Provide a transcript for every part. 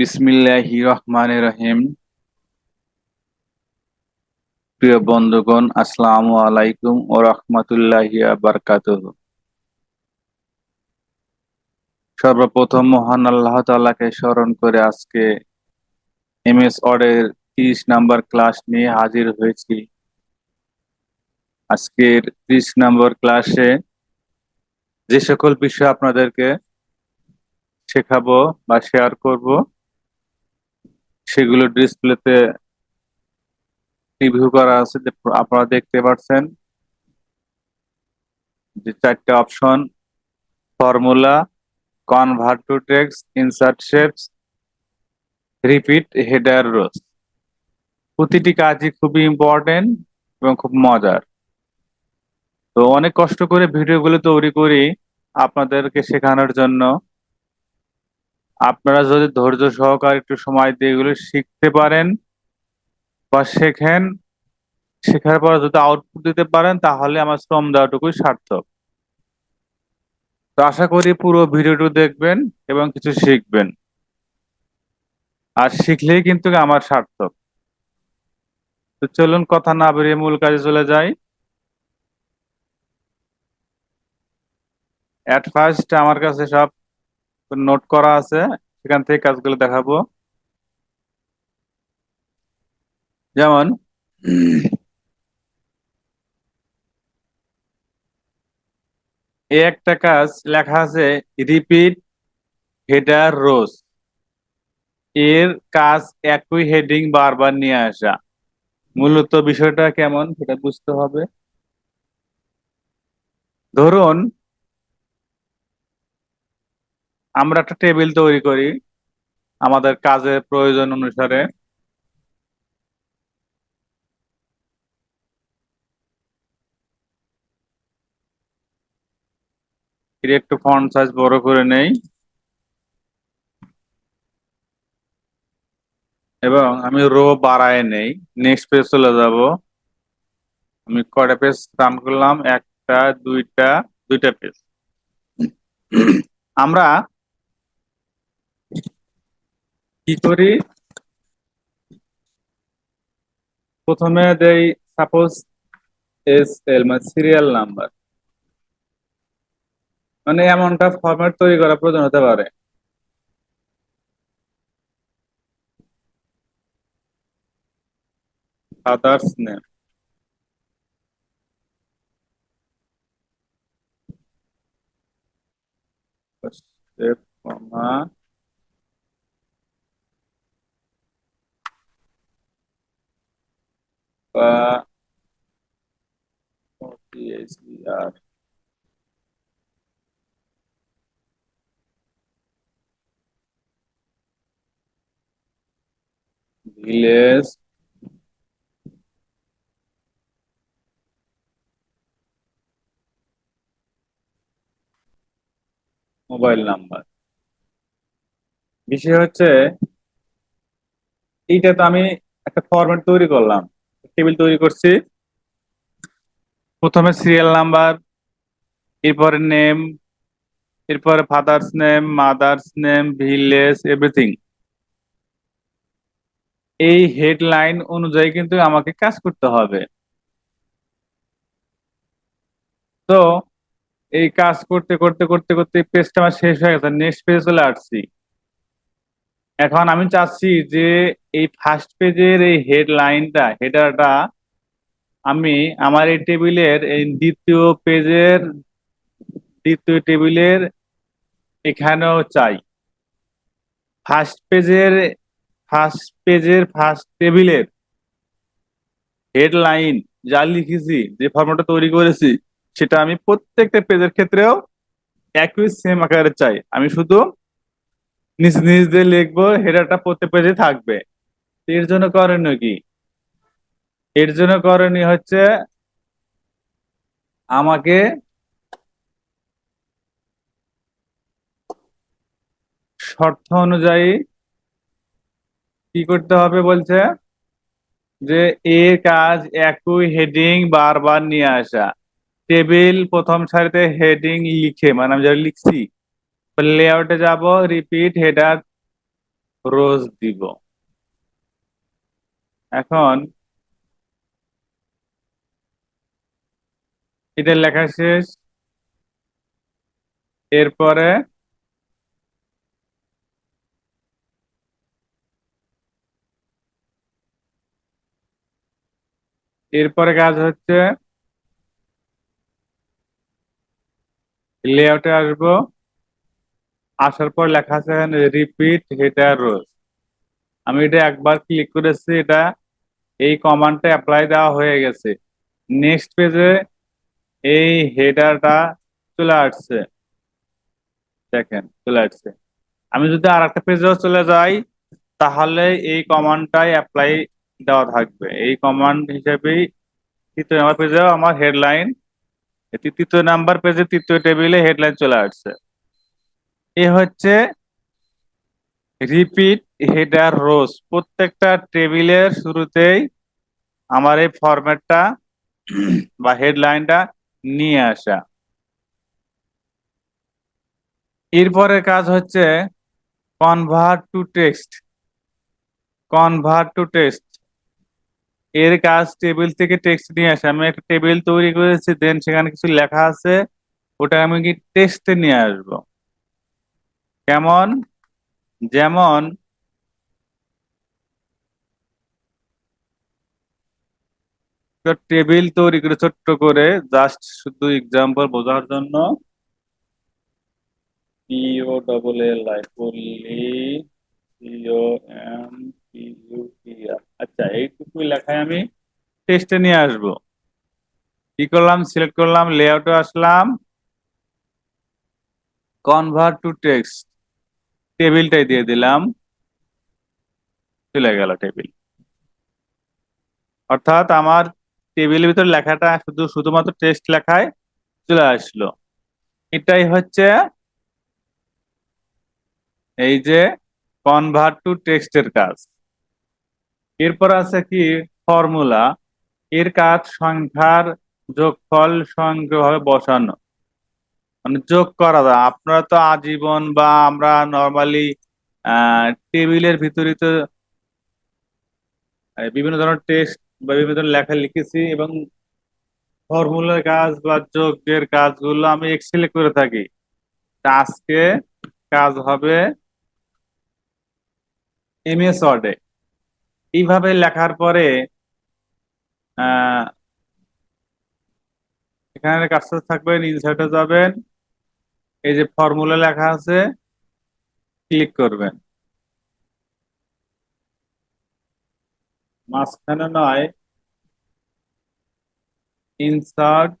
বিসমিল্লাহি রহমান রহিম। প্রিয় বন্ধুগণ, আসসালামু আলাইকুম ও রহমতুল্লাহি বারকাত সর্বপ্রথম মহান আল্লাহ তাআলাকে স্মরণ করে আজকে এমএস ওয়ার্ডের তিরিশ নাম্বার ক্লাস নিয়ে হাজির হয়েছি। আজকের ত্রিশ নম্বর ক্লাসে যে সকল বিষয় আপনাদেরকে শেখাবো বা শেয়ার করব সেগুলো ডিসপ্লেতে রিভিউ করা আছে আপনারা দেখতে পাচ্ছেন। যে চারটে option formula convert to text insert shapes repeat header rows প্রতিটি কাজই খুবই ইম্পর্টেন্ট এবং খুব মজার। তো অনেক কষ্ট করে ভিডিওগুলো তৈরি করি আপনাদেরকে শেখানোর জন্য। আপনারা যদি ধৈর্য সহকারে একটু সময় দিয়ে এগুলো শিখতে পারেন বা শেখেন, শেখার পর যদি আউটপুট দিতে পারেন, তাহলে আমার শ্রম দেওয়াটুকুই সার্থক। তো আশা করি পুরো ভিডিওটি দেখবেন এবং কিছু শিখবেন। আর শিখলেই কিন্তু আমার সার্থক। তো চলুন কথা না বেরিয়ে মূল কাজে চলে যাই। অ্যাট ফার্স্ট আমার কাছে সব নোট করা আছে, সেখান থেকে কাজগুলো দেখাবো। যেমন একটা কাজ লেখা আছে রিপিট হেডার রোজ এর কাজ একই হেডিং বারবার নিয়ে আসা। মূলত বিষয়টা কেমন সেটা বুঝতে হবে। ধরুন আমরা একটা টেবিল তৈরি করি, আমাদের কাজের প্রয়োজন অনুসারে। একটু ফন্ট সাইজ বড় করে নেই। এবং আমি রো বাড়ায় নেই। নেক্সট পেজ চলে যাব। আমি কয়টা পেজ রান করলাম? একটা, দুইটা দুইটা পেজ আমরা কি করি প্রথমে দেই সাপোজ এস এল মানে সিরিয়াল নাম্বার মানে এমনটা ফরম্যাট তৈরি করা প্রয়োজন হতে পারে। ফাদার্স নেম কমা বা ভিলেজ মোবাইল নাম্বার বিষয় হচ্ছে এইটা তো আমি একটা ফরম্যাট তৈরি করলাম। টেবিল তৈরি করছি। প্রথমে সিরিয়াল নাম্বার এরপরে নেম এরপরে father's name mother's name village everything এই হেডলাইন অনুযায়ী কিন্তু আমাকে কাজ করতে হবে। তো এই কাজ করতে করতে করতে করতে পেজটা আমার শেষ হয়ে গেছে। নেক্সট পেজে চলে আসছি। এখন আমি চাচ্ছি যে এই ফার্স্ট পেজের এই হেডলাইনটা হেডারটা আমি আমার এই টেবিলের এই দ্বিতীয় পেজের দ্বিতীয় টেবিলের এখানেও চাই। ফার্স্ট পেজের ফার্স্ট পেজের ফার্স্ট টেবিলের হেডলাইন যা লিখেছি, যে ফর্মটা তৈরি করেছি, সেটা আমি প্রত্যেকটা পেজের ক্ষেত্রেও একই সেম আকারে চাই। আমি শুধু নিজ নিজ দিয়ে লিখব, হেডারটা প্রত্যেক পেজে থাকবে। এর জন্য করণীয় কি? এর জন্য করণীয় হচ্ছে আমাকে শর্ত অনুযায়ী কি করতে হবে বলছে? যে এ কাজ একই হেডিং বারবার নিয়ে আসা। টেবিল প্রথম সারিতে হেডিং লিখে মানে আমি যেটা লিখছি লেআউটে যাব রিপিট হেডার রোজ দিব। এখন এটা লেখা শেষ। এরপরে এরপরে কাজ হচ্ছে লেআউটে আসব। আসার পর লেখা আছে এখানে রিপিট হেডার রোজ আমি এটা একবার ক্লিক করেছি, এটা এই কমান্ডটা অ্যাপ্লাই দেওয়া হয়ে গেছে। নেক্সট পেজে এই হেডারটা চলে আসছে। দেখেন, চলে আসছে। আমি যদি আর একটা পেজেও চলে যাই, তাহলে এই কমান্ডটাই অ্যাপ্লাই দেওয়া থাকবে। এই কমান্ড হিসেবেই তৃতীয় নাম্বার পেজেও আমার হেডলাইন তৃতীয় নাম্বার পেজে তৃতীয় টেবিলে হেডলাইন চলে আসছে। এ হচ্ছে রিপিট হেডার রোজ। প্রত্যেকটা টেবিলের শুরুতেই আমার এই ফরম্যাটটা বা হেডলাইনটা নিয়ে আসা। এরপরে কাজ হচ্ছে convert to text convert to text এর কাজ টেবিল থেকে টেক্সট নিয়ে আসা। আমি একটা টেবিল তৈরি করেছি, দেন সেখানে কিছু লেখা আছে, ওটা আমি কি টেক্সটে নিয়ে আসব? কেমন? যেমন টেবিল তৈরি করে ছোট্ট করে জাস্ট শুধু এক্সাম্পল বোঝার জন্য পিও এল আচ্ছা এইটুকুই লেখায় আমি টেস্টে নিয়ে আসব। কি করলাম? সিলেক্ট করলাম লেআউটে আসলাম। কনভার্ট টু টেক্সট টেবিলটাই দিয়ে দিলাম। চলে গেল টেবিল। অর্থাৎ আমার টেবিলের ভিতর লেখাটা শুধু, শুধুমাত্র টেক্সট লেখায় চলে আসলো। এটাই হচ্ছে এই যে কনভার্ট টু টেক্সটের কাজ। এরপর আছে কি? ফর্মুলা এর কাজ সংখ্যার যোগফল স্বয়ংক্রিয়ভাবে বসানো। মানে যোগ করা যায়। আপনারা তো আজীবন বা আমরা নর্মালি টেবিলের ভিতরে তো বিভিন্ন ধরনের টেস্ট বা বিভিন্ন ধরনের লেখা লিখেছি এবং ফর্মুলার কাজ বা যোগের কাজগুলো আমি এক্সেলে করে থাকি। আজকে কাজ হবে এমএস ওয়ার্ডে এইভাবে লেখার পরে এখানে কাজটা থাকবেন ইনসার্টে যাবেন। এই যে ফর্মুলা লেখা আছে ক্লিক করবেন। মাঝখানে নয়। ইনসার্ট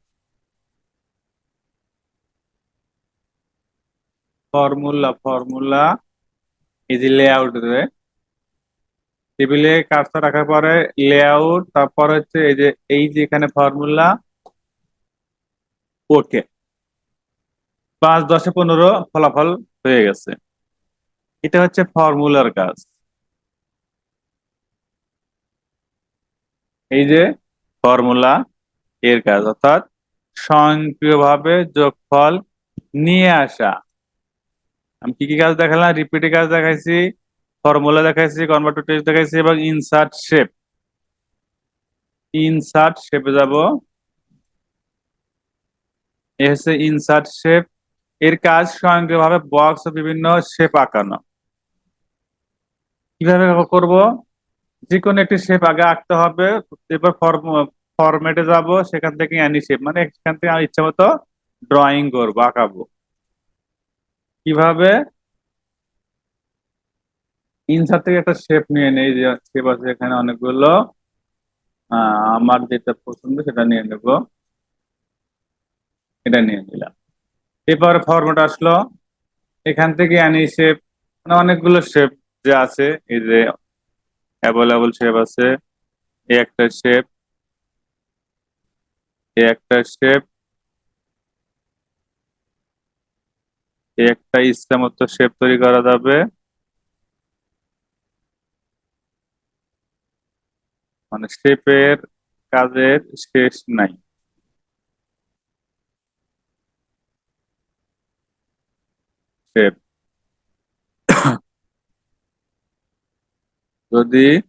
ফর্মুলা ফর্মুলা এই যে লেআউট টেবিলে কাজটা রাখার পরে লেআউট তারপর হচ্ছে এই যে এই যে এখানে ফর্মুলা ওকে পাঁচ, দশে পনেরো ফলাফল হয়ে গেছে। এটা হচ্ছে ফর্মুলার কাজ। এই যে ফর্মুলা এর কাজ, অর্থাৎ স্বয়ংক্রিয়ভাবে যোগফল নিয়ে আসা। আমি কি কি কাজ দেখালাম? রিপিটের কাজ দেখাইছি, ফর্মুলা দেখাইছি কনভার্ট টু টেক্সট দেখাইছি এবং ইনসার্ট শেপ ইনসার্ট শেপে যাব। এ হচ্ছে ইনসার্ট শেপ এর কাজ স্বয়ংক্রিয়ভাবে বক্স ও বিভিন্ন শেপ আঁকানো। কীভাবে করব? যে কোনো একটি শেপ আগে আঁকতে হবে, এরপর ফরম্যাটে যাব, সেখান থেকে অ্যানি শেপ মানে সেখান থেকে আমি ইচ্ছা মতো ড্রয়িং করব, আঁকাবো। কীভাবে? ইনসার থেকে একটা শেপ নিয়ে নেই, যে শেপ আছে এখানে অনেকগুলো। আমার যেটা পছন্দ সেটা নিয়ে নেব। এটা নিয়ে নিলাম। এরপর ফরম্যাট আসলো। এখান থেকে আনি শেপ মানে অনেকগুলো শেপ যে আছে, এই যে অ্যাভেলেবল শেপ আছে, এই একটা শেপ এই একটা শেপ এই একটা মতো শেপ তৈরি করা যাবে। মানে শেপের কাজের শেষ নাই। যদি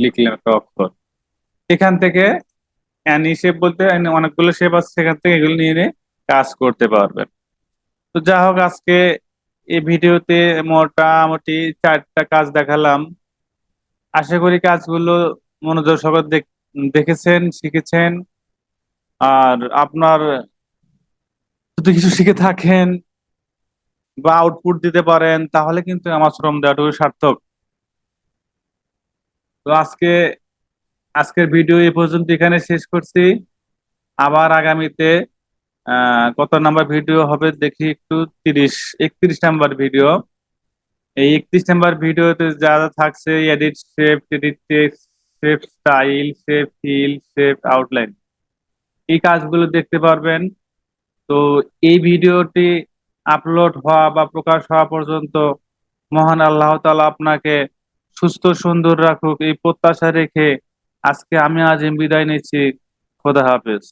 লিখলেন একটা অক্ষর। এখান থেকে অ্যানি শেপ বলতে অনেকগুলো শেপ আছে, সেখান থেকে এগুলো নিয়ে নিয়ে কাজ করতে পারবেন। তো যা হোক, আজকে এই ভিডিওতে মোটামুটি চারটা কাজ দেখালাম। আশা করি কাজগুলো মনোযোগ দেখ- দেখেছেন, শিখেছেন। আর আপনার যদি কিছু শিখে থাকেন বা আউটপুট দিতে পারেন, তাহলে কিন্তু আমার শ্রম দেওয়াটুকু সার্থক। তো আজকে, আজকের ভিডিও এ পর্যন্ত এখানে শেষ করছি। আবার আগামীতে কত নাম্বার ভিডিও হবে দেখি একটু, তিরিশ, একত্রিশ নাম্বার ভিডিও এই একত্রিশ নাম্বার ভিডিওতে যা যা থাকছে edit shape edit text shape style shape fill shape outline এই কাজগুলো দেখতে পারবেন। তো এই ভিডিওটি আপলোড হওয়া বা প্রকাশ হওয়া পর্যন্ত মহান আল্লাহ তালা আপনাকে সুস্থ, সুন্দর রাখুক, এই প্রত্যাশা রেখে আজকে আমি আজিম বিদায় নিচ্ছি। খোদা হাফেজ।